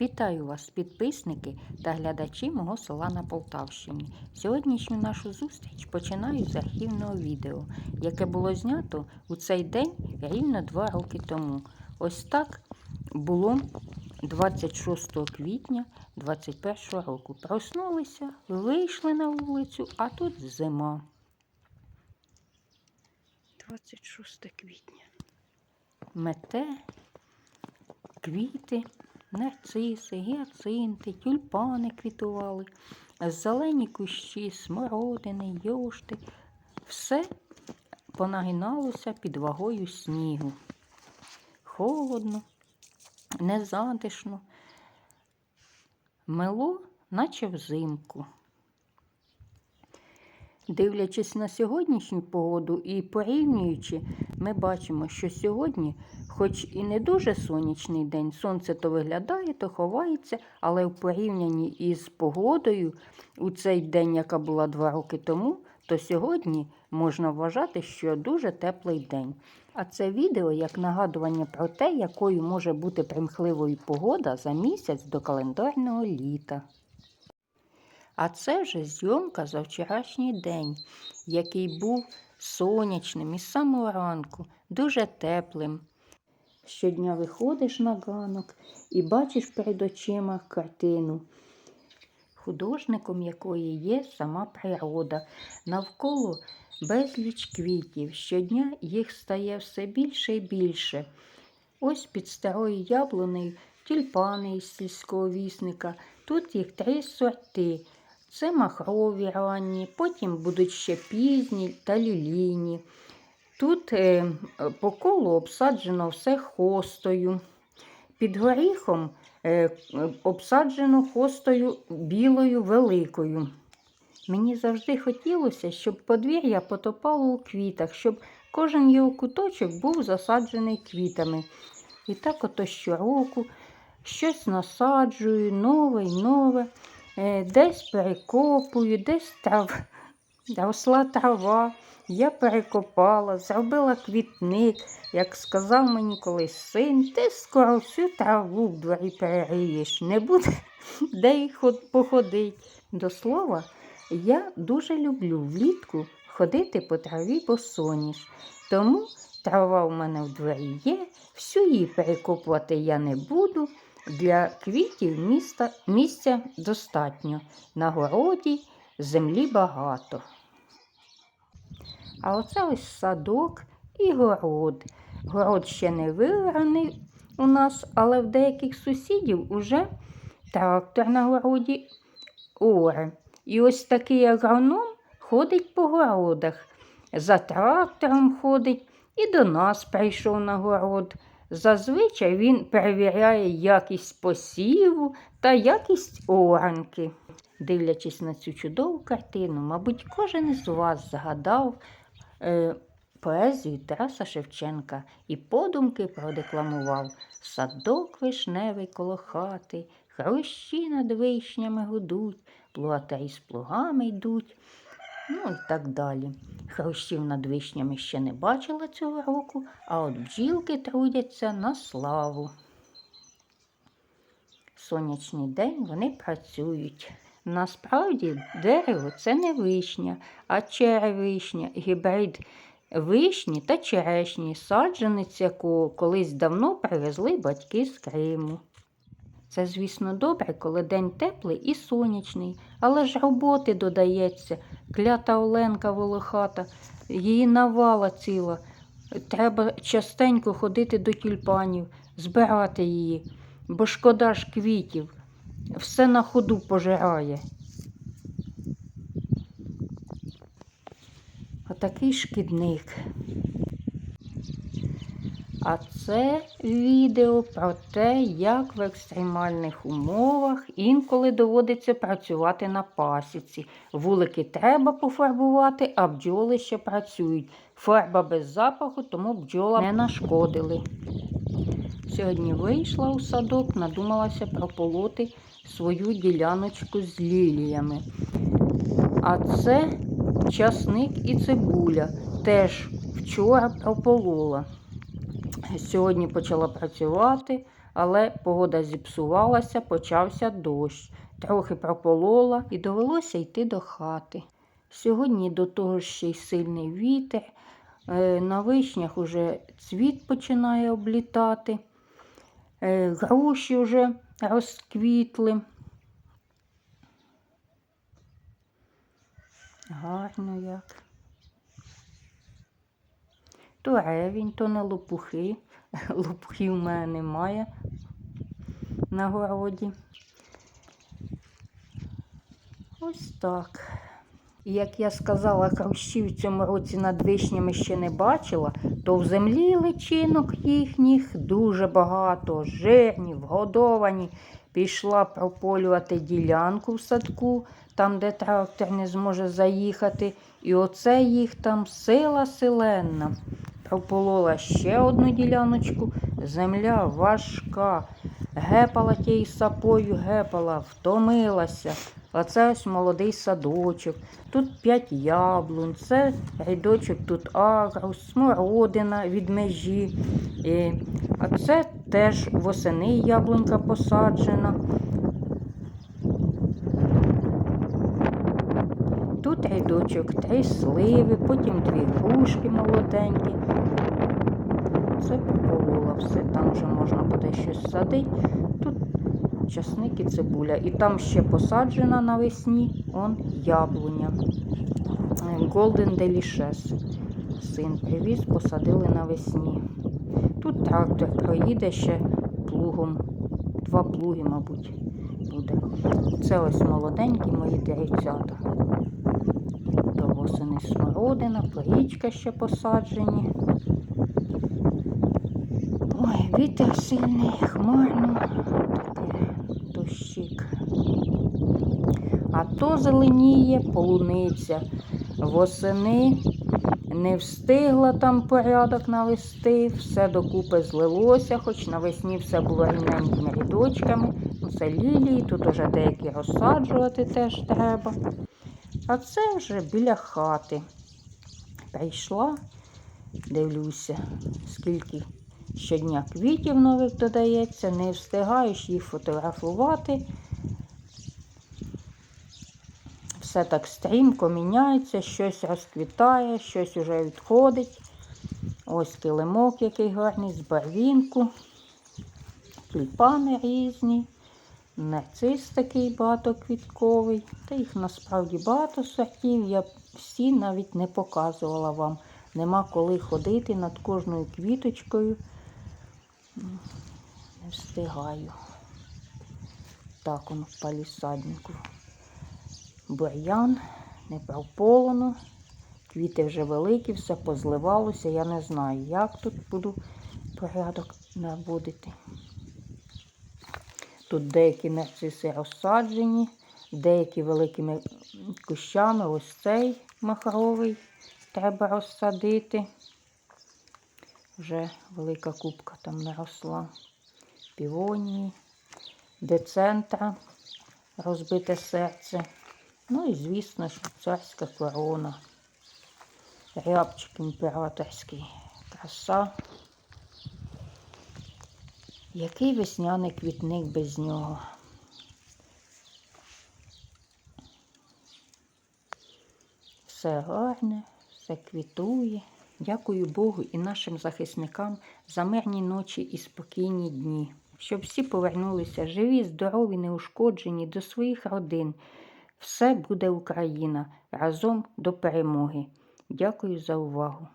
Вітаю вас, підписники та глядачі мого села на Полтавщині. Сьогоднішню нашу зустріч починаю з архівного відео, яке було знято у цей день рівно два роки тому. Ось так було 26 квітня 21 року. Проснулися, вийшли на вулицю, а тут зима. 26 квітня. Мете, квіти, нарциси, гіацинти, тюльпани квітували, зелені кущі, смородини, йошти. Все понагиналося під вагою снігу. Холодно, незатишно. мило, наче взимку. Дивлячись на сьогоднішню погоду і порівнюючи, ми бачимо, що сьогодні, хоч і не дуже сонячний день, сонце то виглядає, то ховається, але в порівнянні із погодою у цей день, яка була два роки тому, то сьогодні можна вважати, що дуже теплий день. А це відео як нагадування про те, якою може бути примхливою погода за місяць до календарного літа. А це вже зйомка за вчорашній день, який був сонячним із самого ранку, дуже теплим. Щодня виходиш на ганок і бачиш перед очима картину, художником якої є сама природа. Навколо безліч квітів. Щодня їх стає все більше і більше. Ось під старою яблунею тюльпани із сільського вісника. Тут їх три сорти. Це махрові ранні, потім будуть ще пізні та люліні. Тут е, по колу обсаджено все хостою. Під горіхом е, обсаджено хостою білою великою. Мені завжди хотілося, щоб подвір'я потопало у квітах, щоб кожен його куточок був засаджений квітами. І так ото щороку щось насаджую, нове й нове. Е, Десь перекопую, десь росла трава. Я перекопала, зробила квітник, як сказав мені колись син, ти скоро всю траву в дворі перериєш, не буде де й походить. До слова, я дуже люблю влітку ходити по траві босоніж. Тому трава у мене в дворі є, всю її перекопувати я не буду. Для квітів міста, місця достатньо. На городі землі багато. А оце ось садок і город. Город ще не виграний у нас, але в деяких сусідів уже трактор на городі оре. І ось такий агроном ходить по городах. За трактором ходить і до нас прийшов на город. Зазвичай він перевіряє якість посіву та якість оранки. Дивлячись на цю чудову картину, мабуть, кожен із вас згадав е, поезію Тараса Шевченка і подумки продекламував Садок вишневий коло хати, хрущі над вишнями гудуть, плугатарі з плугами йдуть. Ну і так далі. Хрущів над вишнями ще не бачила цього року, а от бджілки трудяться на славу. Сонячний день вони працюють. Насправді дерево це не вишня, а черевишня, гібрид вишні та черешні, саджанець якого колись давно привезли батьки з Криму. Це, звісно, добре, коли день теплий і сонячний, але ж роботи додається. Клята Оленка волохата, її навала ціла. Треба частенько ходити до тюльпанів, збирати її, бо шкода ж квітів, все на ходу пожирає. Отакий шкідник. А це відео про те, як в екстремальних умовах інколи доводиться працювати на пасіці. Вулики треба пофарбувати, а бджоли ще працюють. Фарба без запаху, тому бджолам не нашкодили. Сьогодні вийшла у садок, надумалася прополоти свою діляночку з ліліями. А це часник і цибуля. Теж вчора прополола. Сьогодні почала працювати, але погода зіпсувалася, почався дощ. Трохи прополола і довелося йти до хати. Сьогодні до того ще й сильний вітер. Е, На вишнях уже цвіт починає облітати, е, груші вже розквітли. Гарно як. То ревінь, то не лопухи. Лопухів в мене немає на городі. Ось так. І як я сказала, хрущів в цьому році над вишнями ще не бачила, то в землі личинок їхніх дуже багато, жирні, вгодовані. Пішла прополювати ділянку в садку, там, де трактор не зможе заїхати. І оце їх там сила селенна. Прополола ще одну діляночку, земля важка. Гепала тією сапою, гепала, втомилася. Оце ось молодий садочок. Тут п'ять яблунь, це рядочок тут агрус, смородина від межі. А це теж восени яблунька посаджена. Тут рядочок три сливи, потім дві грушки молоденькі. Це пополола все, там вже можна буде щось садити. Тут часник і цибуля. І там ще посаджена навесні он яблуня. Golden Delicious. Син привіз, посадили навесні. Тут трактор проїде ще плугом. Два плуги, мабуть, буде. Це ось молоденькі мої деревцята. Восени смородина, порічка ще посаджені. Ой, вітер сильний, хмарно, таке дощик. А то зеленіє полуниця. Восени не встигла там порядок навести, все докупи злилося, хоч навесні все було рівненькими рядочками. Ну, Це лілії, тут уже деякі розсаджувати теж треба. А це вже біля хати. Прийшла, дивлюся, скільки щодня квітів нових додається, не встигаєш їх фотографувати. Все так стрімко міняється, щось розквітає, щось уже відходить. Ось килимок, який гарний, з барвінку, тюльпани різні, нарцис такий багатоквітковий. Та їх насправді багато сортів. Я всі навіть не показувала вам. Нема коли ходити над кожною квіточкою. Не встигаю. Так воно в палісаднику. Бур'ян, не прополоно. Квіти вже великі, все позливалося. Я не знаю, як тут буду порядок наводити. Тут деякі нарциси розсаджені, деякі великими кущами. Ось цей махровий треба розсадити. Вже велика кубка там наросла. Півонії, децентра, розбите серце. Ну і, звісно ж, царська корона. Рябчик імператорський. Краса. Який весняний квітник без нього. Все гарне, все квітує. Дякую Богу і нашим захисникам за мирні ночі і спокійні дні, щоб всі повернулися живі, здорові, неушкоджені до своїх родин. Все буде Україна разом до перемоги. Дякую за увагу.